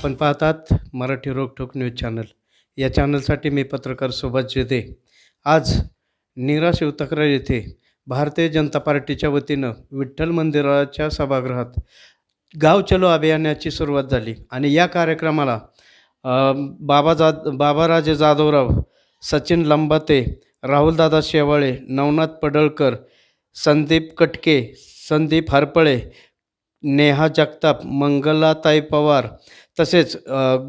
आपण पाहतात Marathi रोकठोक news channel. या चॅनलसाठी मी पत्रकार सुभाष जेदे आज नीरा शिवतक्रार येथे भारतीय जनता पार्टीच्या वतीनं विठ्ठल मंदिराच्या सभागृहात गाव चलो अभियानाची सुरुवात झाली आणि या कार्यक्रमाला बाबा जा बाबाराजे जाधवराव सचिन लंबाते राहुलदादा शेवाळे नवनाथ पडळकर संदीप कटके संदीप हरपळे नेहा जगताप मंगलाताई पवार तसेच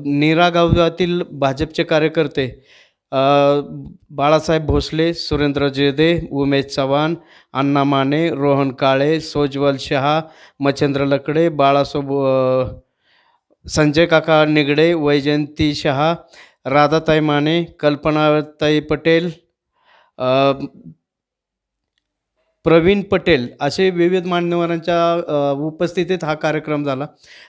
नीरा गावातील भाजपचे कार्यकर्ते बाळासाहेब भोसले सुरेंद्र जेदे उमेश चव्हाण अण्णा माने रोहन काळे सोजवल शहा मच्छेंद्र लकडे बाळासोब संजय काका निगडे वैजयंती शहा राधाताई माने कल्पनाताई पटेल प्रवीण पटेल असे विविध मान्यवरांच्या उपस्थितीत हा कार्यक्रम झाला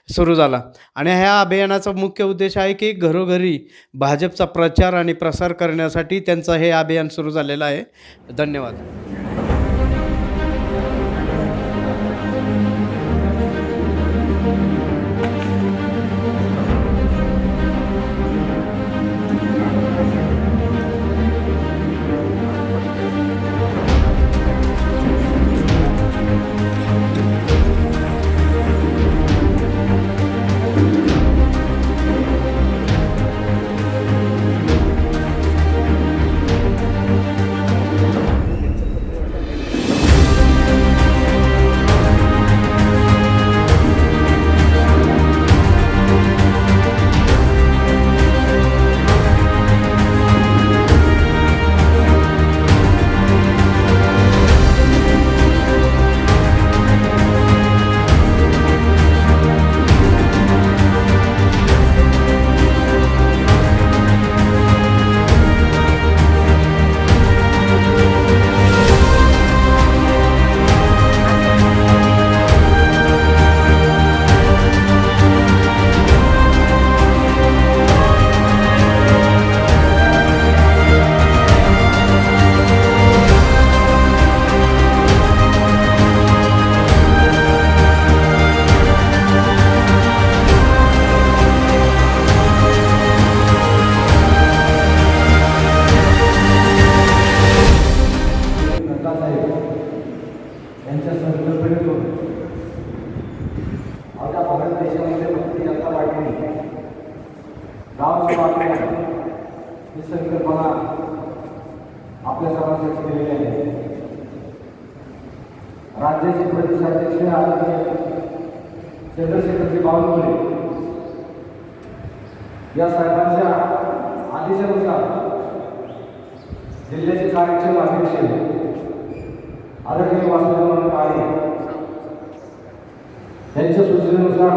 सुरू झाला. आणि ह्या अभियानाचा मुख्य उद्देश आहे की घरोघरी भाजपचा प्रचार आणि प्रसार करण्यासाठी त्यांचं हे अभियान सुरू झालेलं आहे. धन्यवाद. गाव ही संकल्पना आपल्या समाजासाठी दिलेली आहे. राज्याचे प्रदेशाध्यक्ष आदरणीय चंद्रशेखरजी बावनकुळे या साहेबांच्या आदेशानुसार जिल्ह्याचे कार्यक्षम अध्यक्ष आदरणीय वासुदेव काळे यांच्या सूचनेनुसार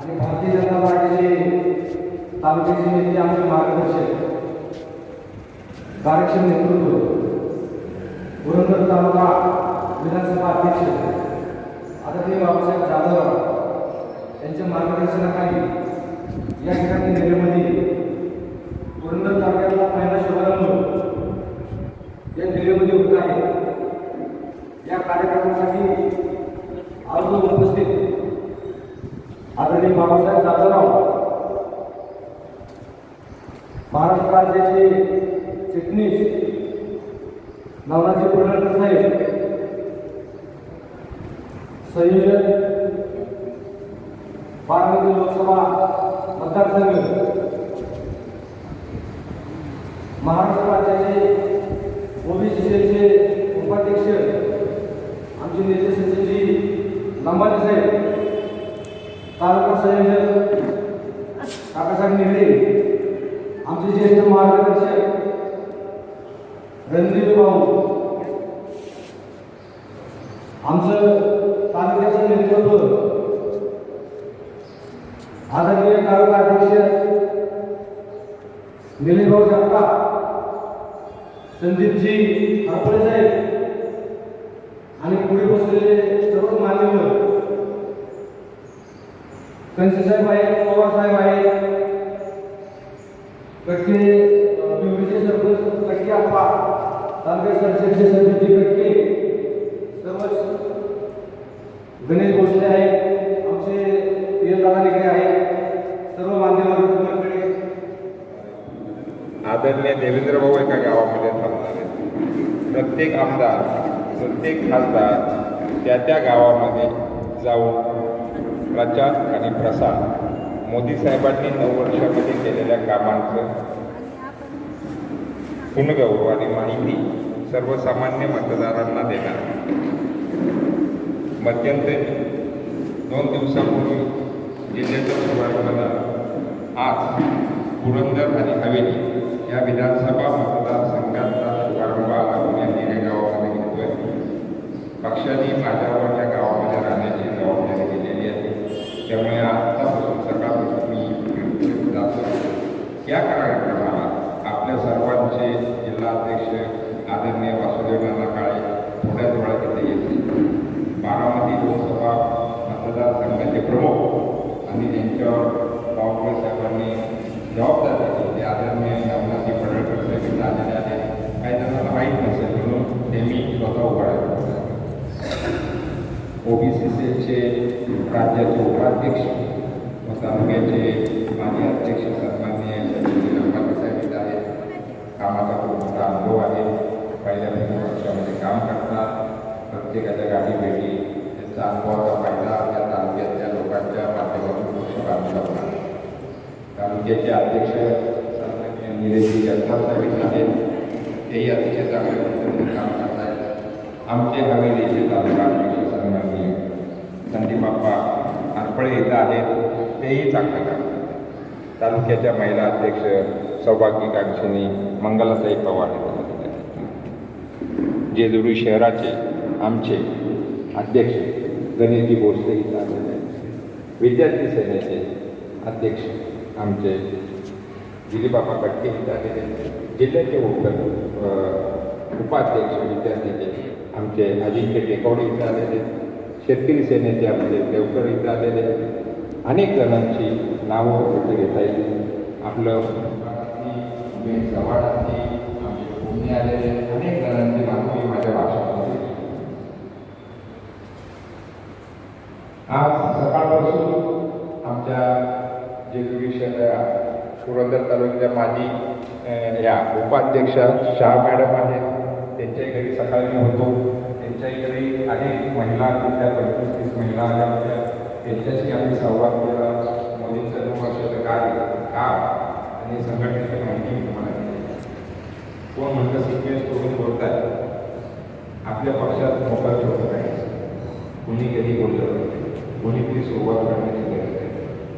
आणि भारतीय जनता पार्टी तालुक्याचे नेते आमचे मार्गदर्शक. कार्यक्षम नेतृत्व. पुरंदर तालुका विधानसभा अध्यक्ष. आदरणीय बाबासाहेब जाधव यांच्या मार्गदर्शनाखाली या ठिकाणी नेल्यामध्ये पुरंदर तालुक्यातला पहिला शुभारंभ या दिल्लीमध्ये होत आहे. या कार्यक्रमासाठी अर्ज उपस्थित आदरणीय बाबासाहेब जाधवराव महाराष्ट्र राज्याचे चिटणीस नवनाथजी पडळकर साहेब संयोजक बारामती लोकसभा मतदारसंघ महाराष्ट्र राज्याचे ओबीसी सेलचे उपाध्यक्ष आमचे नेते सचिवजी लंबाटे साहेब तालुका संयोजक काकासाहेब निगडे आमचे ज्येष्ठ मार्गदर्शक रणदीप भाऊ. आमचं तालुक्याचं नेतृत्व आदरणीय तालुका अध्यक्ष निलेश भाऊ जगताप संदीपजी हरपळे साहेब आणि पुढे बसलेले सर्व मान्यवर. कंसे साहेब आहेत पवार साहेब आहेत कटके पिंपरीचे सरपंच कटके आप्पा तालुका सरसेचे सरपंच कटके गणेश भोसले आहेत आमचे पीएम दादा आहेत सर्व मान्यवर आदरणीय देवेंद्र भाऊ एका गावामध्ये थांबणार आहेत. प्रत्येक आमदार प्रत्येक खासदार त्या त्या गावामध्ये जाऊन प्रचार आणि प्रसार मोदी साहेबांनी नऊ वर्षामध्ये केलेल्या कामांचं गुणगौरव आणि माहिती सर्वसामान्य मतदारांना देणार. मध्यंतरी दोन दिवसापूर्वी जिल्ह्याच्या सुरुवातीला आज पुरंदर आणि हवेली या विधानसभा मतदारसंघाचा शुभारंभ आम्ही या निरे गावामध्ये घेतोय पक्षाने माझ्यावर या गावामध्ये राहण्याची जबाबदारी दिलेली आहे त्यामुळे आत्तापासून सकाळपासून मी जातो या कार्यक्रमाला आपल्या सर्वांचे जिल्हाध्यक्ष आदरणीय वासुदेव नाना काळे थोड्याच वेळात इथे येतील. बारामती लोकसभा मतदारसंघाचे प्रमुख आणि त्यांच्यावर डॉक्टर साहेबांनी जबाबदारी दिली ते आदरणीय नवनाथजी पडळकर साहेब आलेले आहे काही त्यांना माहीत नसेल म्हणून ते मी स्वतः उभारतो ओबीसी सेलचे राज्याचे उपाध्यक्ष व तालुक्याचे माजी अध्यक्ष सन्माननीय शशिजी लंबाते साहेब इथे आहेत कामाचा खूप मोठा अनुभव आहे पहिल्यापासून पक्षामध्ये काम करतात. प्रत्येकाच्या गाठी भेटी त्यांचा अनुभवाचा फायदा आपल्या तालुक्यातल्या लोकांच्या माध्यमातून पक्ष बांधला होता तालुक्याचे अध्यक्ष सन्माननीय निलेशजी जगताप साहेब इथे आहेत. तेही अतिशय चांगल्या पद्धतीने काम करत आमचे हवेलीचे तालुका अध्यक्ष सन्माननीय संदीप बाप्पा हरपळे इथं आहेत. तेही चांगलं काम करतात. तालुक्याच्या महिला अध्यक्ष सौभाग्य कांक्षिणी मंगलाताई पवार आहेत. जेजुरी शहराचे आमचे अध्यक्ष गणेशजी भोसले इथं आलेले आहेत विद्यार्थी सेनेचे अध्यक्ष आमचे दिलीबाबा कटके इथं आलेले आहेत. जिल्ह्याचे उप उपाध्यक्ष विद्यार्थीचे आमचे अजिंक्य टेकवडे इथं आलेले आहेत. शेतकरी सेनेचे आमचे देवकर इथं आलेले आहेत. अनेक जणांची नावं इथे घेता येईल आपलं उमेश चव्हाण असतील, आमचे पुणे आलेले आहेत. अनेक जणांची नावं मी माझ्या भाषणामध्ये घेतली. आज सकाळपासून आमच्या जेजुरी शहर पुरंदर तालुक्याच्या माजी या उपाध्यक्ष शाह मॅडम आहेत. त्यांच्याही घरी सकाळी मी होतो. त्यांच्याही घरी अनेक महिला त्या पंचवीस तीस महिला आल्या होत्या त्यांच्याशी आम्ही संवाद केला. मोदींचं दोन वर्षाचं कार्य का आणि संघटनेची माहिती मी तुम्हाला दिली. कोण म्हणतं सिक्वेन्स करून बोलतात? आपल्या पक्षात मोकळा ठेवत नाही कुणी कधी बोललं नाही. कधी सुरुवात करण्याची गरज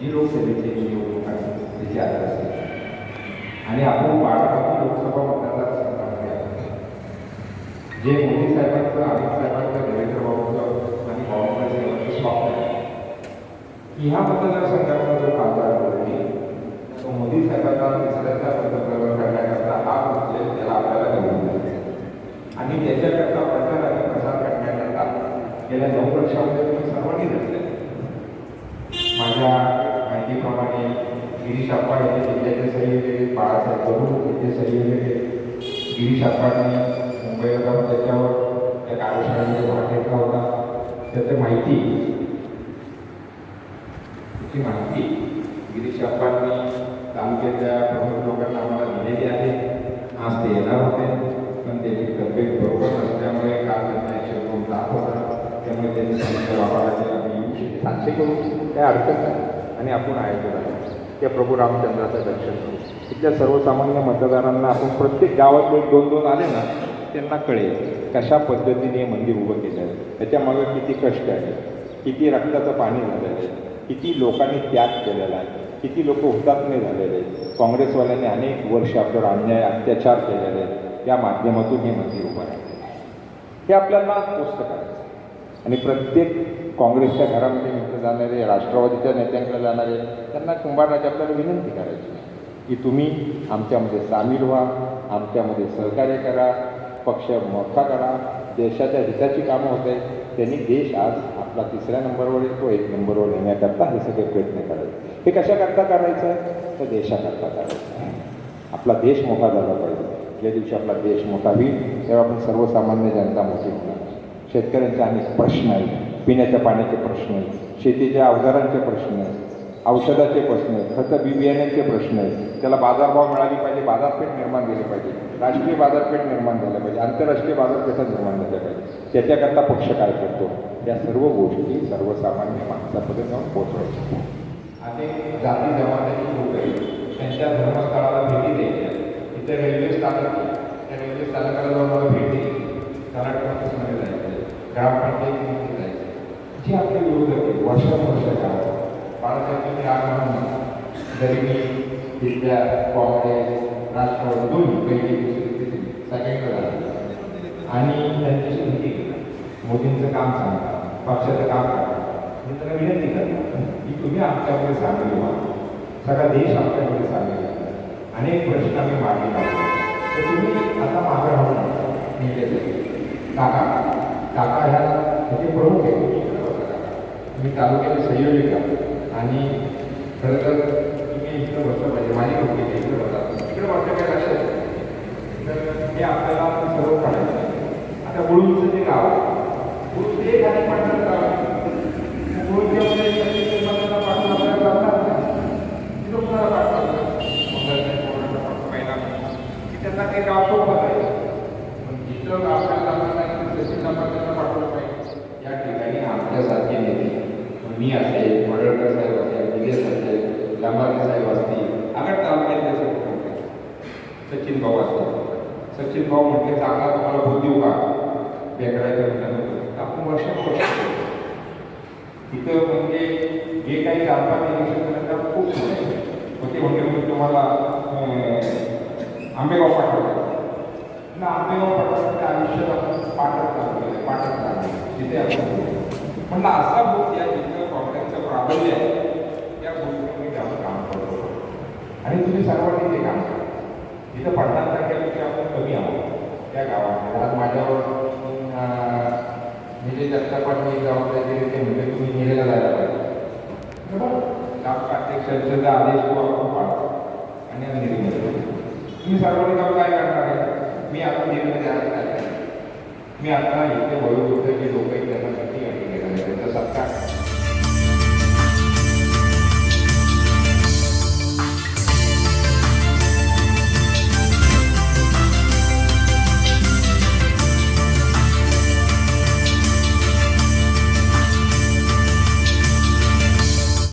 जी लोकसभेची निवडणूक आहे त्याची आचारसंहिता आणि आपण बारामती लोकसभा मतदारसंघामध्ये आहोत. जे मोदी साहेबांचं अमित साहेबांचं देवेंद्र बाबूचं आणि बाबासाहेब साहेबांचं स्वप्न आहे. की ह्या मतदारसंघाचा जो खासदार होती तो मोदी साहेबांना तिसऱ्यांदा पंतप्रधान करण्याकरता हा उचलेल त्याला आपल्याला घेऊन द्यायचं आणि त्याच्याकरता प्रचार आणि प्रसार करण्याकरता गेल्या नऊ वर्षामध्ये तुम्ही सर्वांनी घेतले माझ्या माहितीप्रमाणे गिरीश अप्पा यांनी जिल्ह्याचे सहयोगी बाळासाहेब बरू यांचे सहयोगी गिरीश अप्पांनी मुंबईला जाऊन त्याच्यावर त्या कार्यशाळेमध्ये भाग घेतला होता. त्याची माहिती त्याची माहिती गिरीश अप्पांनी तालुक्यातल्या प्रमुख लोकांना आम्हाला दिलेली आहे. आज ते येणार होते पण त्याची तब्येत बरोबर नसल्यामुळे काल त्यांना एकशे दोन ताप होता. त्यामुळे त्यांनी सांगितलं बाबाला आम्ही येऊ सातशे करू काय अडचण नाही. आणि आपण आयोजित आहे त्या प्रभू रामचंद्राचं दर्शन करू. इथल्या सर्वसामान्य मतदारांना आपण प्रत्येक गावात एक दोन दोन आले ना त्यांना कळेल कशा पद्धतीने हे मंदिर उभं केलं आहे त्याच्यामागे किती कष्ट आहे किती रक्ताचं पाणी झालेलं आहे किती लोकांनी त्याग केलेला आहे किती लोक हुतात्मे झालेले आहेत. काँग्रेसवाल्यांनी अनेक वर्ष आपल्यावर अन्याय अत्याचार केलेले आहेत. या माध्यमातून हे मंदिर उभं आहे हे आपल्याला पोस्ट करायचं आणि प्रत्येक काँग्रेसच्या घरामध्ये मित्र जाणारे राष्ट्रवादीच्या नेत्यांकडे जाणारे त्यांना कुंभारराजे आपल्याला विनंती करायची की तुम्ही आमच्यामध्ये सामील व्हा आमच्यामध्ये सहकार्य करा पक्ष मोठा करा देशाच्या हिताची कामं होत आहेत. त्यांनी देश आज आपला तिसऱ्या नंबरवर येतो एक नंबरवर येण्याकरता हे सगळे प्रयत्न करायचे. हे कशाकरता करायचं? आहे तर देशाकरता करायचं. आहे आपला देश मोठा झाला पाहिजे. ज्या दिवशी आपला देश मोठा होईल तेव्हा आपण सर्वसामान्य जनता मोठी होणार. शेतकऱ्यांचे अनेक प्रश्न आहेत पिण्याच्या पाण्याचे प्रश्न आहेत शेतीच्या अवजारांचे प्रश्न आहेत औषधाचे प्रश्न आहेत खतं बी बियाण्यांचे प्रश्न आहेत त्याला बाजारभाव मिळाली पाहिजे बाजारपेठ निर्माण झाली पाहिजे. राष्ट्रीय बाजारपेठ निर्माण झाल्या पाहिजे. आंतरराष्ट्रीय बाजारपेठा निर्माण झाल्या पाहिजे. त्याच्याकरता पक्ष काय करतो? या सर्व गोष्टी सर्वसामान्य माणसापर्यंत जाऊन पोहोचवायच्या. आणि जाती जमातीची लोक त्यांच्या धर्मस्थळाला भेटी द्यायच्या. इथे रेल्वे स्थानक त्या रेल्वे स्थानकाला जाऊन मला भेट द्यायची. कारण जायचं ग्रामपंचायतीमध्ये जायचं. जी आपली विरोधक आहेत वर्षानुवर्षाच्या बाळासाहेबांनी आगमन गरिबी विद्या काँग्रेस राष्ट्रवादी दोन्ही पहिली दुसरी सगळ्यांकडे आणि त्यांच्याशी भेटी मोदींचं काम सांगा पक्षाचं काम करा मी त्याला विनंती करतो की तुम्ही आमच्याकडे सांगली व्हा. सगळा देश आमच्याकडे सांगेल अनेक प्रश्न आम्ही मागे तर तुम्ही आता मागे राहून काका काका ह्या त्याचे प्रमुख आहे मी तालुक्याचे संयोजिका आणि खरं तर तुम्ही इकडं बसलं पाहिजे माझी गोष्टी इकडे बसा. इकडे बसलं काय लक्षात तर हे आपल्याला सर्व काढायचं आता गुळूचं जे गाव आहे गुळूचं एक आणि पटकन गाव आहे गुळूच्या मध्ये मंदिराला पाठवून आपल्याला लागणार नाही. तिथं कुणाला पाठवायचं? मंगळाच्या पोरांना पाठवायला की त्यांना काही गाव सोपं आहे पण जिथं आपल्याला लागणार नाही तिथं तहसीलदार त्यांना पाठवलं पाहिजे या ठिकाणी आमच्यासारखे नेते मी असेल वडळकर साहेब असेल विजय असेल लांबारकर साहेब असतील आगड तालुक्यातले सगळे मोठे. सचिन भाऊ असतील सचिन भाऊ म्हटले चांगला तुम्हाला भूत देऊ का बेकडायचं म्हटलं आपण वर्ष तिथं म्हणजे जे काही चार निरीक्षण इलेक्शन खूप सुरू मग ते म्हणजे मी तुम्हाला आंबेगाव पाठवलं ना आंबेगाव पाठवलं त्या आयुष्यात आपण पाठच लागले पाठच लागले तिथे आपण म्हणलं असा भूत या जिथं काँग्रेसचं प्राबल्य आहे त्या गोष्टीवर मी त्यावर काम करतो. आणि तुम्ही सर्वांनी ते काम करतो तिथं पन्नास टक्क्यापेक्षा आपण कमी आहोत? त्या गावामध्ये. आज माझ्यावर म्हणजे मी जे जगतापाटी जबाबदारी दिली ते म्हणजे तुम्ही निघायला जायला पाहिजे. बरोबर? अध्यक्षांचा आदेश तो आपण पाळतो आणि आम्ही निर्णय तुम्ही सर्वांनी जाऊन काय करणार आहे? मी आता निर्णय द्यायला काय? मी आता इथे वयोवृद्ध जे लोक आहेत त्यांना किती अटी सत्कार